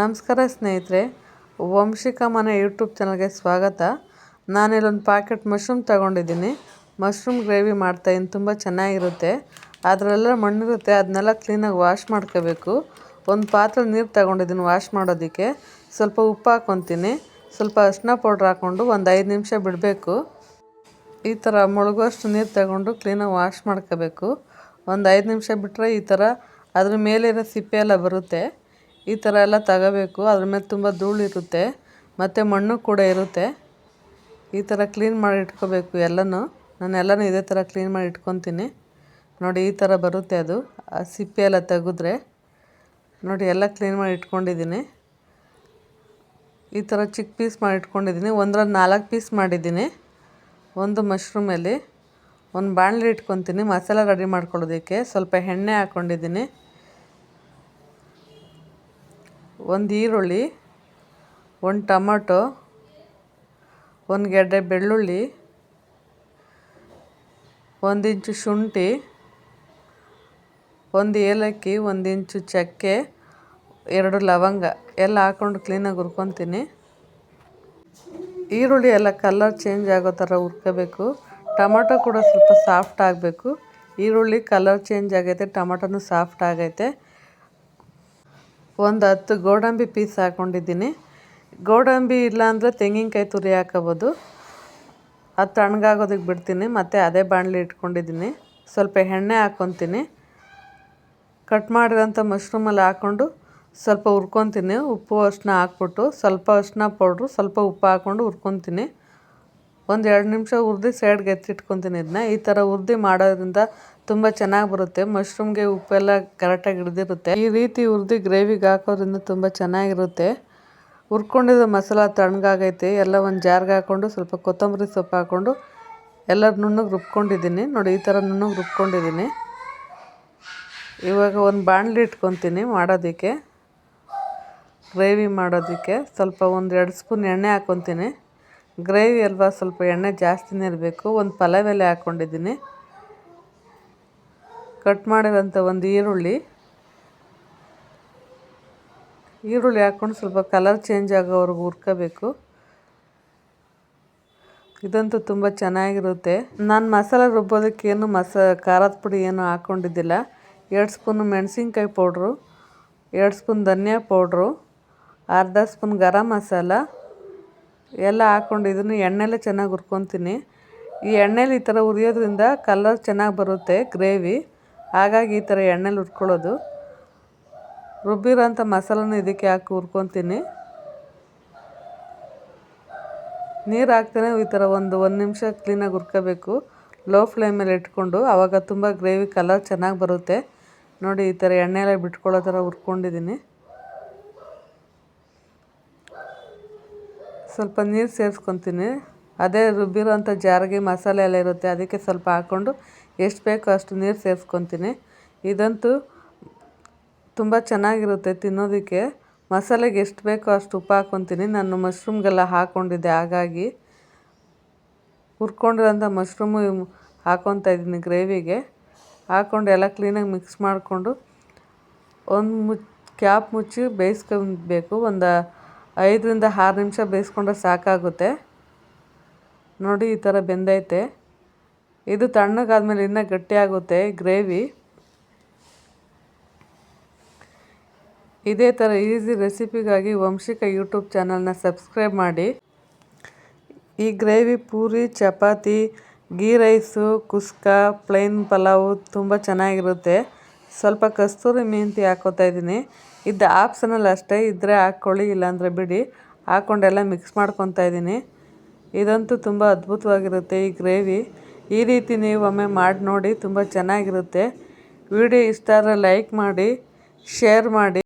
ನಮಸ್ಕಾರ ಸ್ನೇಹಿತರೆ, ವಂಶಿಕ ಮನೆ ಯೂಟ್ಯೂಬ್ ಚಾನಲ್ಗೆ ಸ್ವಾಗತ. ನಾನಿಲ್ಲೊಂದು ಪ್ಯಾಕೆಟ್ ಮಶ್ರೂಮ್ ತಗೊಂಡಿದ್ದೀನಿ. ಮಶ್ರೂಮ್ ಗ್ರೇವಿ ಮಾಡ್ತಾಯಿದ್ದೀನಿ ತುಂಬ ಚೆನ್ನಾಗಿರುತ್ತೆ. ಅದರಲ್ಲ ಮಣ್ಣಿರುತ್ತೆ, ಅದನ್ನೆಲ್ಲ ಕ್ಲೀನಾಗಿ ವಾಶ್ ಮಾಡ್ಕೋಬೇಕು. ಒಂದು ಪಾತ್ರೆ ನೀರು ತಗೊಂಡಿದ್ದೀನಿ ವಾಶ್ ಮಾಡೋದಕ್ಕೆ. ಸ್ವಲ್ಪ ಉಪ್ಪು ಹಾಕ್ಕೊತೀನಿ. ಸ್ವಲ್ಪ ಅರಿಶಿನ ಪೌಡ್ರ್ ಹಾಕ್ಕೊಂಡು ಒಂದು ಐದು ನಿಮಿಷ ಬಿಡಬೇಕು. ಈ ಥರ ಮುಳುಗುವಷ್ಟು ನೀರು ತಗೊಂಡು ಕ್ಲೀನಾಗಿ ವಾಶ್ ಮಾಡ್ಕೋಬೇಕು. ಒಂದು ಐದು ನಿಮಿಷ ಬಿಟ್ಟರೆ ಈ ಥರ ಅದ್ರ ಮೇಲಿರೋ ಸಿಪ್ಪೆ ಎಲ್ಲ ಬರುತ್ತೆ. ಈ ಥರ ಎಲ್ಲ ತಗೋಬೇಕು. ಅದ್ರ ಮೇಲೆ ತುಂಬ ಧೂಳಿರುತ್ತೆ ಮತ್ತು ಮಣ್ಣು ಕೂಡ ಇರುತ್ತೆ. ಈ ಥರ ಕ್ಲೀನ್ ಮಾಡಿ ಇಟ್ಕೋಬೇಕು ಎಲ್ಲನೂ. ನಾನು ಎಲ್ಲನೂ ಇದೇ ಥರ ಕ್ಲೀನ್ ಮಾಡಿ ಇಟ್ಕೊತೀನಿ. ನೋಡಿ, ಈ ಥರ ಬರುತ್ತೆ ಅದು. ಆ ಸಿಪ್ಪೆ ಎಲ್ಲ ತೆಗೆದ್ರೆ. ನೋಡಿ, ಎಲ್ಲ ಕ್ಲೀನ್ ಮಾಡಿ ಇಟ್ಕೊಂಡಿದ್ದೀನಿ. ಈ ಥರ ಚಿಕ್ಕ ಪೀಸ್ ಮಾಡಿ ಇಟ್ಕೊಂಡಿದ್ದೀನಿ. ಒಂದರಲ್ಲಿ ನಾಲ್ಕು ಪೀಸ್ ಮಾಡಿದ್ದೀನಿ. ಒಂದು ಮಶ್ರೂಮಲ್ಲಿ ಒಂದು ಬಾಣಲಿ ಇಟ್ಕೊತೀನಿ. ಮಸಾಲ ರೆಡಿ ಮಾಡ್ಕೊಳ್ಳೋದಕ್ಕೆ. ಸ್ವಲ್ಪ ಎಣ್ಣೆ ಹಾಕ್ಕೊಂಡಿದ್ದೀನಿ ಒಂದು ಈರುಳ್ಳಿ, ಒಂದು ಟೊಮಟೊ, ಒಂದು ಗೆಡ್ಡೆ ಬೆಳ್ಳುಳ್ಳಿ, ಒಂದು ಇಂಚು ಶುಂಠಿ, ಒಂದು ಏಲಕ್ಕಿ, ಒಂದು ಇಂಚು ಚಕ್ಕೆ, ಎರಡು ಲವಂಗ ಎಲ್ಲ ಹಾಕ್ಕೊಂಡು ಕ್ಲೀನಾಗಿ ಹುರ್ಕೊತೀನಿ. ಈರುಳ್ಳಿ ಎಲ್ಲ ಕಲರ್ ಚೇಂಜ್ ಆಗೋ ಥರ ಹುರ್ಕೋಬೇಕು. ಟೊಮೊಟೊ ಕೂಡ ಸ್ವಲ್ಪ ಸಾಫ್ಟ್ ಆಗಬೇಕು. ಈರುಳ್ಳಿ ಕಲರ್ ಚೇಂಜ್ ಆಗೈತೆ, ಟೊಮೊಟೊನೂ ಸಾಫ್ಟ್ ಆಗೈತೆ. ಒಂದು ಹತ್ತು ಗೋಡಂಬಿ ಪೀಸ್ ಹಾಕ್ಕೊಂಡಿದ್ದೀನಿ ಗೋಡಂಬಿ ಇಲ್ಲಾಂದರೆ ತೆಂಗಿನಕಾಯಿ ತುರಿ ಹಾಕೋಬೋದು. ಅದು ತಣ್ಣಗಾಗೋದಕ್ಕೆ ಬಿಡ್ತೀನಿ, ಮತ್ತು ಅದೇ ಬಾಣಲಿ ಇಟ್ಕೊಂಡಿದ್ದೀನಿ. ಸ್ವಲ್ಪ ಎಣ್ಣೆ ಹಾಕ್ಕೊತೀನಿ ಕಟ್ ಮಾಡಿರೋಂಥ ಮಶ್ರೂಮಲ್ಲಿ ಹಾಕ್ಕೊಂಡು ಸ್ವಲ್ಪ ಹುರ್ಕೊತೀನಿ. ಉಪ್ಪು ಅರಿಶಿನ ಹಾಕ್ಬಿಟ್ಟು ಸ್ವಲ್ಪ ಅರಿಶಿನ ಪೌಡ್ರು, ಸ್ವಲ್ಪ ಉಪ್ಪು ಹಾಕ್ಕೊಂಡು ಹುರ್ಕೊತೀನಿ. ಒಂದು ಎರಡು ನಿಮಿಷ ಹುರ್ದು ಸೈಡ್ಗೆ ಎತ್ತಿಟ್ಕೊತೀನಿ ಇದನ್ನ ಈ ಥರ ಹುರ್ದು ಮಾಡೋದ್ರಿಂದ ತುಂಬ ಚೆನ್ನಾಗಿ ಬರುತ್ತೆ. ಮಶ್ರೂಮ್ಗೆ ಉಪ್ಪೆಲ್ಲ ಕರೆಕ್ಟಾಗಿ ಹಿಡ್ದಿರುತ್ತೆ. ಈ ರೀತಿ ಹುರ್ದು ಗ್ರೇವಿಗೆ ಹಾಕೋದ್ರಿಂದ ತುಂಬ ಚೆನ್ನಾಗಿರುತ್ತೆ. ಹುರ್ಕೊಂಡಿದ್ದ ಮಸಾಲ ತಣ್ಣಗಾಗೈತೆ ಎಲ್ಲ ಒಂದು ಜಾರ್ಗೆ ಹಾಕ್ಕೊಂಡು ಸ್ವಲ್ಪ ಕೊತ್ತಂಬರಿ ಸೊಪ್ಪು ಹಾಕ್ಕೊಂಡು ಎಲ್ಲ ನುಣ್ಣಗೆ ರುಬ್ಕೊಂಡಿದ್ದೀನಿ. ನೋಡಿ, ಈ ಥರ ನುಣ್ಣಗೆ ರುಬ್ಕೊಂಡಿದ್ದೀನಿ. ಇವಾಗ ಒಂದು ಬಾಣಲಿ ಇಟ್ಕೊತೀನಿ ಮಾಡೋದಕ್ಕೆ. ಗ್ರೇವಿ ಮಾಡೋದಕ್ಕೆ. ಸ್ವಲ್ಪ ಒಂದು ಎರಡು ಸ್ಪೂನ್ ಎಣ್ಣೆ ಹಾಕ್ಕೊತೀನಿ ಗ್ರೇವಿ ಅಲ್ವಾ ಸ್ವಲ್ಪ ಎಣ್ಣೆ ಜಾಸ್ತಿನೇ ಇರಬೇಕು. ಒಂದು ಪಲಾವ್ ಎಲೆ ಹಾಕ್ಕೊಂಡಿದ್ದೀನಿ. ಕಟ್ ಮಾಡಿರೋಂಥ ಒಂದು ಈರುಳ್ಳಿ. ಈರುಳ್ಳಿ ಹಾಕ್ಕೊಂಡು ಸ್ವಲ್ಪ ಕಲರ್ ಚೇಂಜ್ ಆಗೋವರೆಗೂ ಹುರ್ಕೋಬೇಕು. ಇದಂತೂ ತುಂಬ ಚೆನ್ನಾಗಿರುತ್ತೆ. ನಾನು ಮಸಾಲೆ ರುಬ್ಬೋದಕ್ಕೆ ಏನು ಮಸ, ಖಾರದ ಪುಡಿ ಏನು ಹಾಕ್ಕೊಂಡಿದ್ದಿಲ್ಲ. ಎರಡು ಸ್ಪೂನು ಮೆಣಸಿನ್ಕಾಯಿ ಪೌಡ್ರು, ಎರಡು ಸ್ಪೂನ್ ಧನಿಯಾ ಪೌಡ್ರು, ಅರ್ಧ ಸ್ಪೂನ್ ಗರಂ ಮಸಾಲ ಎಲ್ಲ ಹಾಕ್ಕೊಂಡು ಇದನ್ನು ಎಣ್ಣೆಲೆ ಚೆನ್ನಾಗಿ ಹುರ್ಕೊತೀನಿ. ಈ ಎಣ್ಣೆಲಿ ಈ ಥರ ಹುರಿಯೋದ್ರಿಂದ ಕಲರ್ ಚೆನ್ನಾಗಿ ಬರುತ್ತೆ, ಗ್ರೇವಿ. ಹಾಗಾಗಿ ಈ ಥರ ಎಣ್ಣೆಲಿ ಹುರ್ಕೊಳ್ಳೋದು. ರುಬ್ಬಿರೋಂಥ ಮಸಾಲನ ಇದಕ್ಕೆ ಹಾಕಿ ಹುರ್ಕೊತೀನಿ. ನೀರು ಹಾಕ್ತಾನೆ, ಈ ಥರ ಒಂದು ಒಂದು ನಿಮಿಷ ಕ್ಲೀನಾಗಿ ಹುರ್ಕೋಬೇಕು. ಲೋ ಫ್ಲೇಮಲ್ಲಿ ಇಟ್ಕೊಂಡು ಆವಾಗ ತುಂಬ ಗ್ರೇವಿ, ಕಲರ್ ಚೆನ್ನಾಗಿ ಬರುತ್ತೆ. ನೋಡಿ, ಈ ಥರ ಎಣ್ಣೆಲ್ಲ ಬಿಟ್ಕೊಳ್ಳೋ ಥರ ಹುರ್ಕೊಂಡಿದ್ದೀನಿ. ಸ್ವಲ್ಪ ನೀರು ಸೇರಿಸ್ಕೊತೀನಿ. ಅದೇ ರುಬ್ಬಿರೋಂಥ ಜಾರಿಗೆ ಮಸಾಲೆ ಎಲ್ಲ ಇರುತ್ತೆ, ಅದಕ್ಕೆ ಸ್ವಲ್ಪ ಹಾಕ್ಕೊಂಡು ಎಷ್ಟು ಬೇಕೋ ಅಷ್ಟು ನೀರು ಸೇರಿಸ್ಕೊತೀನಿ. ಇದಂತೂ ತುಂಬ ಚೆನ್ನಾಗಿರುತ್ತೆ ತಿನ್ನೋದಕ್ಕೆ. ಮಸಾಲೆಗೆ ಎಷ್ಟು ಬೇಕೋ ಅಷ್ಟು ಉಪ್ಪು ಹಾಕ್ಕೊತೀನಿ. ನಾನು ಮಶ್ರೂಮ್ಗೆಲ್ಲ ಹಾಕ್ಕೊಂಡಿದ್ದೆ ಹಾಗಾಗಿ ಹುರ್ಕೊಂಡಿರೋಂಥ ಮಶ್ರೂಮು ಹಾಕ್ಕೊತಾ ಇದ್ದೀನಿ ಗ್ರೇವಿಗೆ. ಹಾಕ್ಕೊಂಡು ಎಲ್ಲ ಕ್ಲೀನಾಗಿ ಮಿಕ್ಸ್ ಮಾಡಿಕೊಂಡು ಒಂದು ಮುಚ್ ಕ್ಯಾಪ್ ಮುಚ್ಚಿ ಬೇಯಿಸ್ಕೊಬೇಕು. ಒಂದು ಐದರಿಂದ ಆರು ನಿಮಿಷ ಬೇಯಿಸ್ಕೊಂಡ್ರೆ ಸಾಕಾಗುತ್ತೆ. ನೋಡಿ, ಈ ಥರ ಬೆಂದೈತೆ. ಇದು ತಣ್ಣಗಾದ್ಮೇಲೆ ಇನ್ನೂ ಗಟ್ಟಿಯಾಗುತ್ತೆ ಗ್ರೇವಿ. ಇದೇ ಥರ ಈಸಿ ರೆಸಿಪಿಗಾಗಿ ವಂಶಿಕ ಯೂಟ್ಯೂಬ್ ಚಾನಲ್ನ ಸಬ್ಸ್ಕ್ರೈಬ್ ಮಾಡಿ. ಈ gravy puri, chapati, ghee rice, kuska, plain pulao ತುಂಬ ಚೆನ್ನಾಗಿರುತ್ತೆ. ಸ್ವಲ್ಪ ಕಸ್ತೂರಿ ಮೆಂತಿ ಹಾಕೋತಾ ಇದ್ದೀನಿ. ಇದು ಆಪ್ಷನಲ್ ಅಷ್ಟೇ ಇದ್ದರೆ ಹಾಕ್ಕೊಳ್ಳಿ ಇಲ್ಲಾಂದರೆ ಬಿಡಿ. ಹಾಕ್ಕೊಂಡೆಲ್ಲ ಮಿಕ್ಸ್ ಮಾಡ್ಕೊತಾ ಇದ್ದೀನಿ. ಇದಂತೂ ತುಂಬ ಅದ್ಭುತವಾಗಿರುತ್ತೆ ಈ ಗ್ರೇವಿ. ಈ ರೀತಿ ನೀವು ಒಮ್ಮೆ ಮಾಡಿ ನೋಡಿ ತುಂಬ ಚೆನ್ನಾಗಿರುತ್ತೆ. ವಿಡಿಯೋ ಇಷ್ಟ ಆದರೆ ಲೈಕ್ ಮಾಡಿ, ಶೇರ್ ಮಾಡಿ.